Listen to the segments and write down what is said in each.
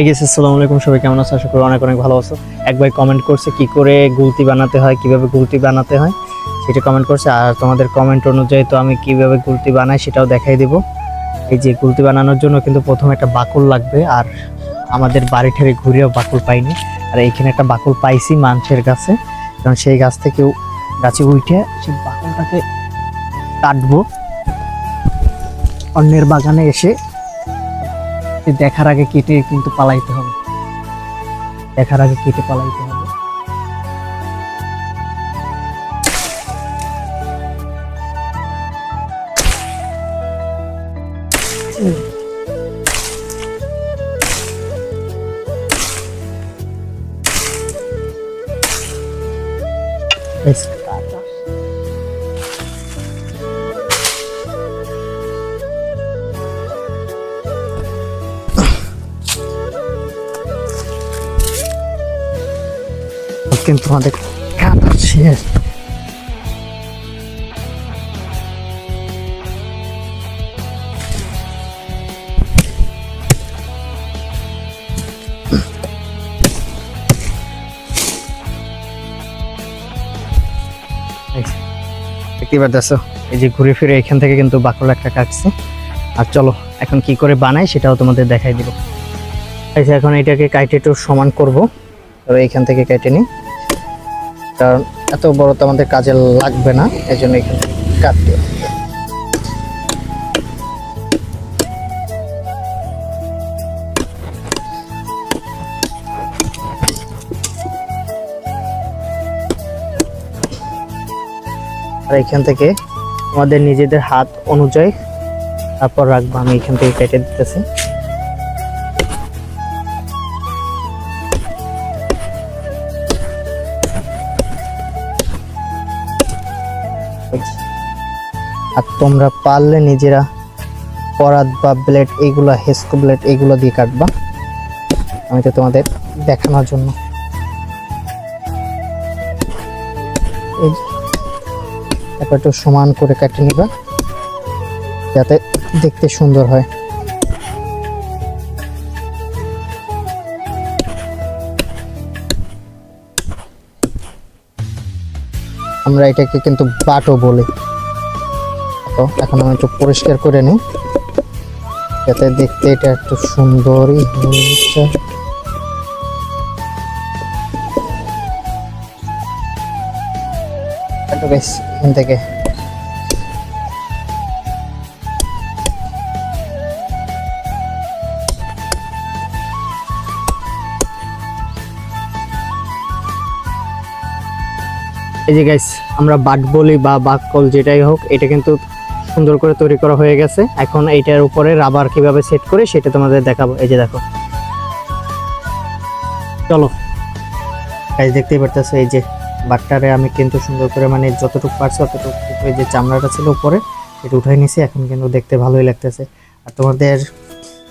এই গেছে আসসালামু আলাইকুম। সবাই কেমন আছো? আশা করি অনেক অনেক ভালো আছো। এক ভাই কমেন্ট করছে কি করে গুলতি বানাতে হয়, কীভাবে গুলতি বানাতে হয়, সেটা কমেন্ট করছে। আর তোমাদের কমেন্ট অনুযায়ী তো আমি কীভাবে গুলতি বানাই সেটাও দেখাই দিব। এই যে গুলতি বানানোর জন্য কিন্তু প্রথম একটা বাকুল লাগবে, আর আমাদের বাড়ি ঠেরে ঘুরেও বাকুল পাইনি। আর এইখানে একটা বাকুল পাইছি মানুষের কাছে কারণ সেই গাছ থেকে গাছে উঠে সেই বাকুলটাকে কাটবো। অন্যের বাগানে এসে দেখার আগে কেটে কিন্তু পালাইতে হবে। দেখার আগে কেটে পালাইতে হবে। বেশ, কিন্তু আমাদের কাটা শেষ দেখতেই পারতেছো? এই যে ঘুরে ফিরে এখান থেকে কিন্তু বাকল একটা কাটছে। আর চলো, এখন কি করে বানাই সেটাও তোমাদের দেখাই দিব। এখন এটাকে কাইটে একটু সমান করব। তবে এখান থেকে কেটে নিই। কারণ এত বড় তো আমাদের কাজে লাগবে না এই জন্য এখান কাটতে আর এখান থেকে আমাদের নিজেদের হাত অনুযায়ী তারপর রাখব, আমি এখান থেকে কেটে দিতেছি। আর তোমরা পারলে নিজেরা পরাত বা ব্লেড এইগুলা হেস্কো ব্লেড এগুলো দিয়ে কাটবা। আমি তো তোমাদের দেখানোর জন্য। তারপর একটু সমান করে কেটে নিবা, যাতে দেখতে সুন্দর হয়। আমরা এটাকে কিন্তু বাটো বলি। তো এখন আমি একটু পরিষ্কার করে নিই। যাতে দেখতে এটা একটু সুন্দরই হয়েছে থেকে। এই যে গাইস আমরা বাট বলি বা বাককল যেটাই হোক, এটা কিন্তু সুন্দর করে তৈরি করা হয়ে গেছে। এখন এইটার উপরে রাবার কীভাবে সেট করে সেটা তোমাদের দেখাবো। এই যে দেখো। চলো। গাইস দেখতেই পারতেছো, এই যে বাটটারে আমি কিন্তু সুন্দর করে মানে যতটুকু পারছি ততটুকু এই যে চামড়াটা ছিল উপরে, এটা উঠাই নিছি। এখন কিন্তু দেখতে ভালোই লাগতেছে। আর তোমাদের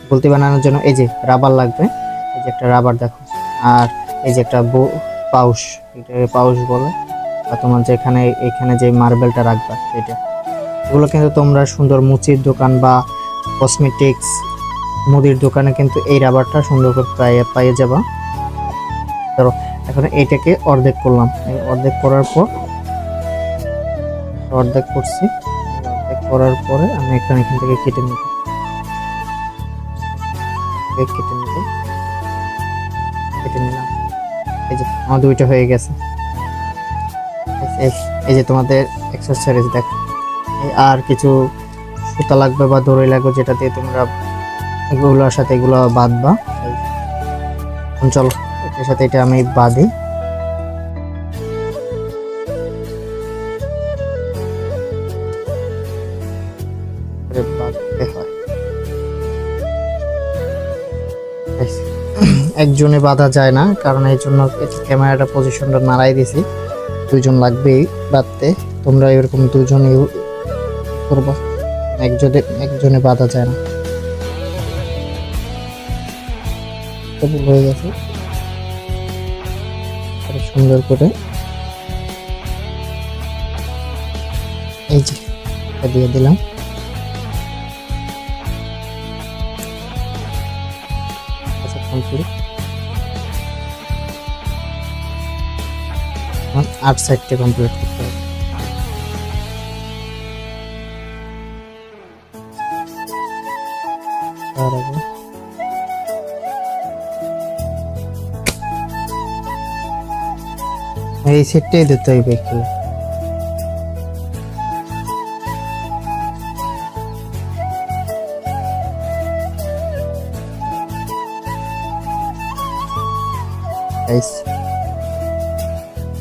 বলতে বানানোর জন্য এই যে রাবার লাগবে। এই যে একটা রাবার দেখো। আর এই যে একটা পাউস এটা পাউস বলে। আর তোমার যেখানে এখানে যে মার্বেলটা রাখবা, এটা। এগুলো কিন্তু তোমরা সুন্দর মুচির দোকান বা কসমেটিক্স মুদির দোকানে কিন্তু এই রাবারটা সুন্দর করে পাইয়ে পাইয়ে যাবা। ধরো, এখন এইটাকে অর্ধেক করলাম। অর্ধেক করার পর, অর্ধেক করছি। অর্ধেক করার পরে আমি এখানে এখান থেকে কেটে নিব। কেটে নিব। কেটে নিলাম। এই যে, আমার দুইটা হয়ে গেছে। এই- যে তোমাদের এক্সারসাইজ দেখো। আর কিছু সুতা লাগবে বা দড়ি লাগবে যেটা দিয়ে তোমরা এগুলোর সাথে এগুলো বাঁধবা। চলো, এটার সাথে এটা আমি বাঁধি। একজনে বাঁধা যায় না, কারণ এই জন্য ক্যামেরাটা পজিশনটা নাড়াই দিছি। দুজন লাগবেই বাঁধতে। তোমরা এরকম দুজন করবা। একজনে একজনে বাঁধা যায় না। ভুল হয়ে গেছে। সুন্দর করে। এই যে দিয়ে দিলাম। আচ্ছা আট সাইডটা কমপ্লিট করতে হবে। এই সেটটাই দিতে হইবে একটু।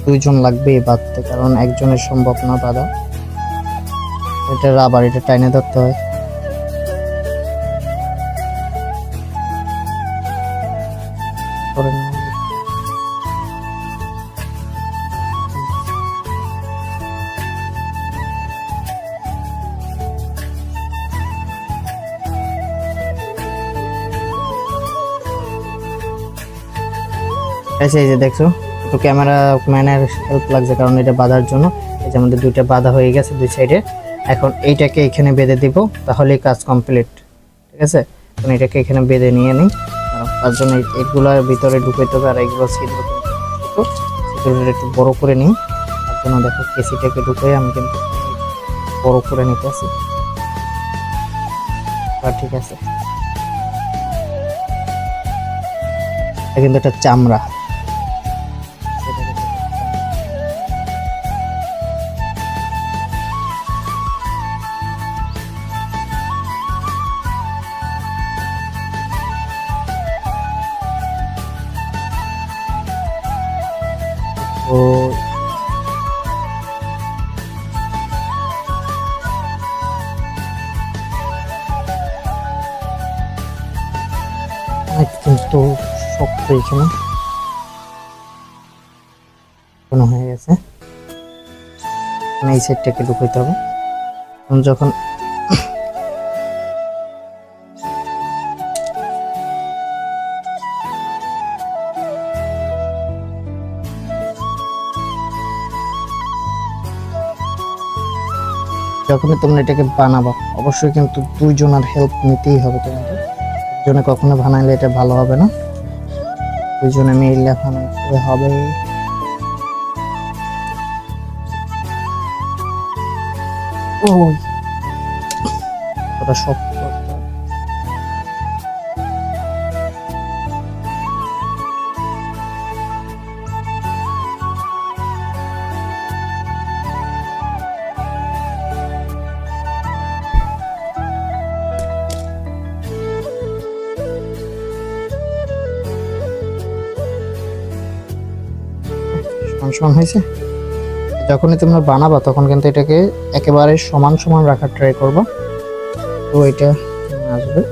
দুইজন লাগবে বাঁধতে, কারণ একজনের সম্ভব না বাঁধা। এটা রাবার এটা টাইনে ধরতে হয়। করে নাও। আচ্ছা এই যে দেখছ একটু ক্যামেরা ম্যানের হেল্প লাগছে কারণ এটা বাঁধার জন্য। এই যে আমাদের দুইটা বাঁধা হয়ে গেছে দুই সাইডে এখন এইটাকে এখানে বেঁধে দিব, তাহলেই কাজ কমপ্লিট ঠিক আছে? এখন এটাকে এখানে বেঁধে নিয়ে নিই। তার জন্য এই- এইগুলোর ভিতরে ঢুকাইতে হবে আর এইগুলো একটু বড় করে নিই। তার জন্য দেখো কেসিটাকে ঢুকাই আমি কিন্তু বড় করে নিতেছি আর ঠিক আছে। কিন্তু একটা চামড়া। কিন্তু শক্ত এখানে কোনো হয়ে গেছে। এখন এই সাইডটাকে ঢুকাইতে হবে। যখন যখনই তোমরা এটাকে বানাবো, অবশ্যই কিন্তু দুইজনের হেল্প নিতেই হবে তোমাদের। একজনে কখনো বানাইলে এটা ভালো হবে না। দুইজনে মিললে বানাইতে হবে। ও ওটা শক্ত সমান সমান হয়েছে? যখনই তোমরা বানাবা, তখন কিন্তু এটাকে একেবারে সমান সমান রাখার ট্রাই করবা। তো এটা আসবে।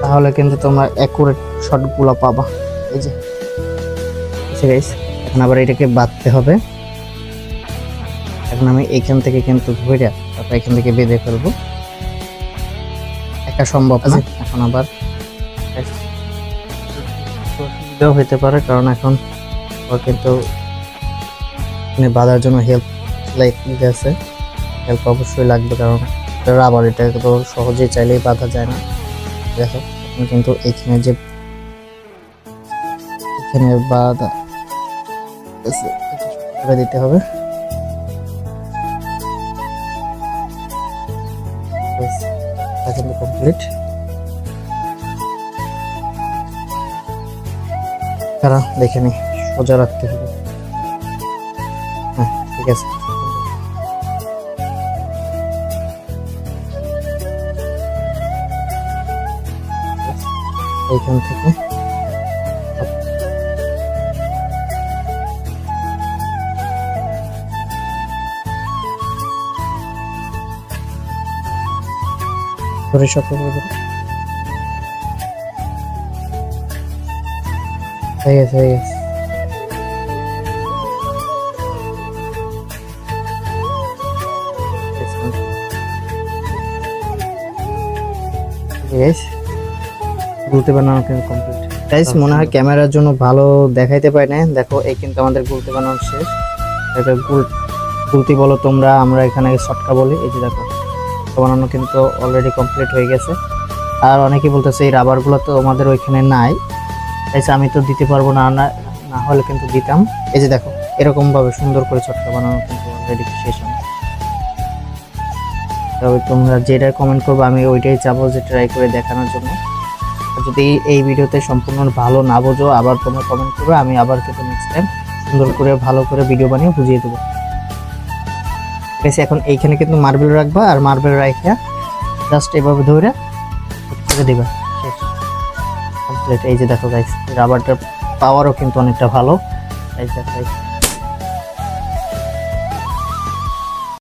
তাহলে কিন্তু তোমরা অ্যাকুরেট শটগুলো পাবা। এই যে। ঠিক আছে এখন আবার এটাকে বাঁধতে হবে। এখন আমি এখান থেকে কিন্তু ধরে তারপর এখান থেকে বেঁধে ফেলব। একা সম্ভব না। এখন আবার অসুবিধাও হতে পারে, কারণ এখন ও কিন্তু মানে বাঁধার জন্য হেল্প আছে হেল্প অবশ্যই লাগবে, কারণ রাবার এটা তো সহজেই চাইলেই বাঁধা যায় না। দেখো কিন্তু এখানে যে এখানে বাঁধা দিতে হবে। কিন্তু কমপ্লিট তারা দেখে নি সোজা রাখতে হবে। হ্যাঁ ঠিক আছে। এইখান থেকে। ধরে সফল হয়ে গেছে হয়ে গেছে গুলতে বানানো কিন্তু কমপ্লিট গাইস মনে হয় ক্যামেরার জন্য ভালো দেখাইতে পাই না দেখো এই কিন্তু আমাদের গুলতে বানানো শেষ। এটা গুল গুলতি বলো তোমরা আমরা এখানে শটকা বলি। এই যে দেখো বানানো কিন্তু অলরেডি কমপ্লিট হয়ে গেছে। আর অনেকে বলতেছে এই রাবারগুলো তো আমাদের ওইখানে নাই। তাই আমি তো দিতে পারব না না না হলে কিন্তু দিতাম। এই যে দেখো এরকম ভাবে সুন্দর করে চটকা বানানো কিন্তু অলরেডি শেষ আমি তবে তোমরা যেটা কমেন্ট করবে, আমি ওইটাই চাবো যে ট্রাই করে দেখানোর জন্য। যদি এই ভিডিওতে সম্পূর্ণ ভালো না বোঝো, আবার তোমরা কমেন্ট করবে, আমি আবার কিন্তু নেক্সট টাইম সুন্দর করে, ভালো করে ভিডিও বানিয়ে বুঝিয়ে দেবো। ঠিক আছে, এখন এইখানে কিন্তু মার্বেল রাখবা, আর মার্বেল রাখা জাস্ট এভাবে ধরে করে দিবা। শেষ এই যে দেখো গাইস রাবারটার পাওয়ারও কিন্তু অনেকটা ভালো। এই দেখো